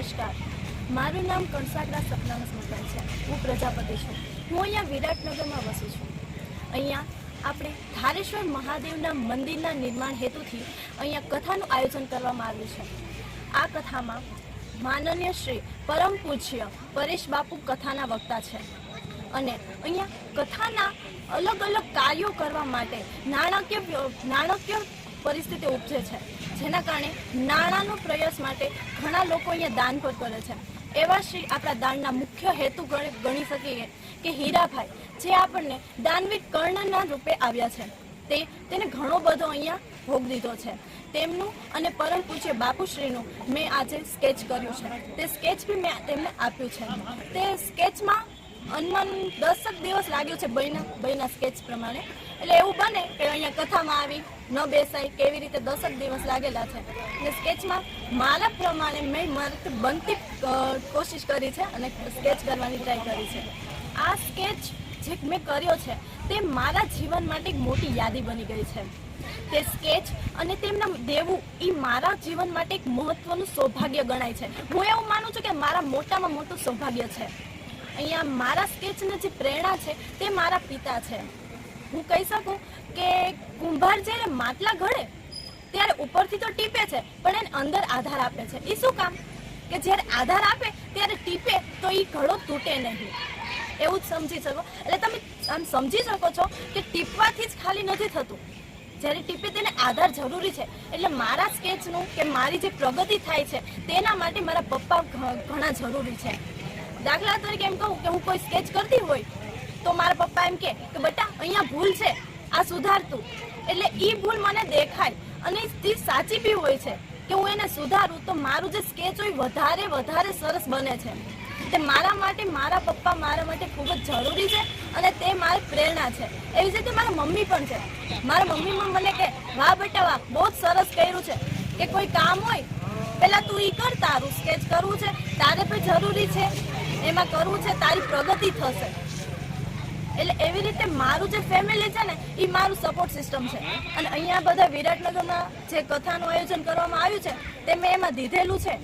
નમસ્કાર. મારું નામ કણસાગરા સપનામ સ્મરણ છે. હું પ્રજાપતિ છું. હું અહીંયા વિરાટનગરમાં વસું છું. અહીંયા આપણે ધારેશ્વર મહાદેવના મંદિરના નિર્માણ હેતુથી અહીંયા કથાનું આયોજન કરવામાં આવ્યું છે. આ કથામાં માનનીય શ્રી પરમ પૂજ્ય પરેશ બાપુ કથાના વક્તા છે. અને અહીંયા કથાના અલગ અલગ કાર્યો કરવા માટે નાણાકીય નાણાકીય પરિસ્થિતિ ઉપજે છે. જેના કારણે નાણાંનો પ્રયાસ માટે ઘણા લોકો અહીંયા દાન પર કરે છે. એવા શ્રી આપણા દાનના મુખ્ય હેતુ ગણી શકીએ કે હીરાભાઈ, જે આપણને દાનવી કર્ણના રૂપે આવ્યા છે. તે, તેને ઘણો બધો અહીંયા ભોગ દીધો છે. તેમનું અને પરમ પૂજ્ય બાપુશ્રીનું મેં આજે સ્કેચ કર્યું છે. તે સ્કેચ બી મેં તેમને આપ્યું છે. તે સ્કેચમાં અનુમાન જ દિવસ લાગ્યો છે બહેના બહેના સ્કેચ પ્રમાણે. એટલે એવું બને કે અહીંયા કથામાં આવી ન બેસાય, કેવી રીતે દસક દિવસ લાગેલા છે. અને સ્કેચમાં મારા પ્રમાણે મેં મારી બનતી કોશિશ કરી છે અને સ્કેચ કરવાની ટ્રાય કરી છે. આ સ્કેચ જે મેં કર્યો છે, તે મારા જીવન માટે એક મોટી યાદી બની ગઈ છે. તે સ્કેચ અને તેમના દેવું એ મારા જીવન માટે એક મહત્વનું સૌભાગ્ય ગણાય છે. હું એવું માનું છું કે મારા મોટામાં મોટું સૌભાગ્ય છે. અહીંયા મારા સ્કેચની જે પ્રેરણા છે તે મારા પિતા છે. હું કહી શકું કે કુંભાર જ્યારે માટલા ઘડે, ત્યારે ઉપરથી તો ટીપે છે, પણ એને અંદર આધાર આપે છે. એ શું કામ? કે જ્યારે આધાર આપે, ત્યારે ટીપે તો એ ઘડો તૂટે નહીં. એવું જ સમજી શકો. એટલે તમે આમ સમજી શકો છો કે ટીપવાથી જ ખાલી નથી થતું. જ્યારે ટીપે તેને આધાર જરૂરી છે. એટલે મારા સ્કેચનું કે મારી જે પ્રગતિ થાય છે, તેના માટે મારા પપ્પા ઘણા જરૂરી છે. દાખલા તરીકે એમ કહું કે હું કોઈ સ્કેચ કરતી હોય તો મારા પપ્પા એમ કે બેટા, અહીંયા ભૂલ છે, આ સુધારતું એટલે એ ભૂલ મને દેખાય અને તે સાચી બી હોય છે કે હું એને સુધારું તો મારું જે સ્કેચ હોય વધારે વધારે સરસ બને છે. તે મારા માટે, મારા પપ્પા મારા માટે ખૂબ જ જરૂરી છે અને તે મારી પ્રેરણા છે. એવી જ રીતે મારા મમ્મી પણ છે. મારા મમ્મી પણ મને કે, વાહ બેટા, વાહ, બહુ જ સરસ કર્યું છે કે કોઈ કામ હોય પહેલાં તું એ કર, તારું સ્કેચ કરવું છે, તારે પણ જરૂરી છે. એમાં કરવું છે, તારી પ્રગતિ થશે. એટલે એવી રીતે મારું જે ફેમિલી છે ને એ મારું સપોર્ટ સિસ્ટમ છે. અને અહીંયા બધા વિરાટનગરમાં જે કથાનું આયોજન કરવામાં આવ્યું છે, તે મેં એમાં દીધેલું છે.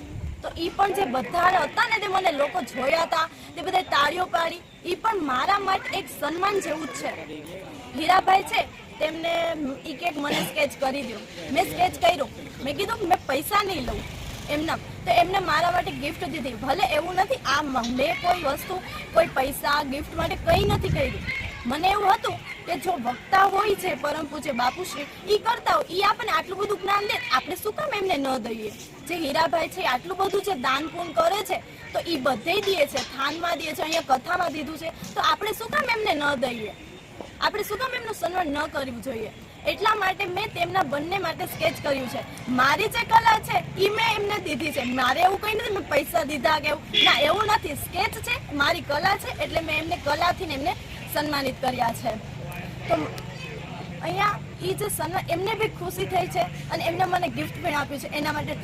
તો એ પણ જે બધા હતા ને, તે મને લોકો જોયા હતા, તે બધા તાળીઓ પાડી. એ પણ મારા માટે એક સન્માન જેવું જ છે. હીરાભાઈ છે, તેમને એ કેક મને સ્કેચ કરી દો મેં સ્કેચ કર્યો. મેં કીધું મેં પૈસા નહીં લઉં. એમના તો એમને મારા માટે ગિફ્ટ દીધી. ભલે એવું નથી, આ મને કોઈ વસ્તુ, કોઈ પૈસા ગિફ્ટ માટે કંઈ નથી કર્યું મને એવું હતું કે જો વક્તા હોય છે પરમ પૂજ્ય બાપુશ્રી, ઈ કરતા હોય, ઈ આપણને આટલું બધું જ્ઞાન લે આપણે શું કામ એમને ન દઈએ? જે હીરાભાઈ છે, આટલું બધું જે દાન પૂન કરે છે, તો ઈ બધે દે છે, થાનમાં દે છે, અહીંયા કથામાં દીધું છે, તો આપણે શું કામ એમને ન દઈએ? આપણે શું કામ એમનું સન્માન ન કરવું જોઈએ? એટલા માટે મેં તેમના બંને માટે સ્કેચ કર્યું છે. મારી જે કલા છે એ મેં એમને દીધી છે. મારે એવું કંઈ નથી, મેં પૈસા દીધા કે એવું. ના, એવું નથી. સ્કેચ છે, મારી કલા છે, એટલે મેં એમને કલાથી એમને સન્માનિત કર્યા છે. તો અહીંયા એ જે સન્માન, એમને બી ખુશી થઈ છે અને એમને મને ગિફ્ટ પણ આપ્યું છે. એના માટે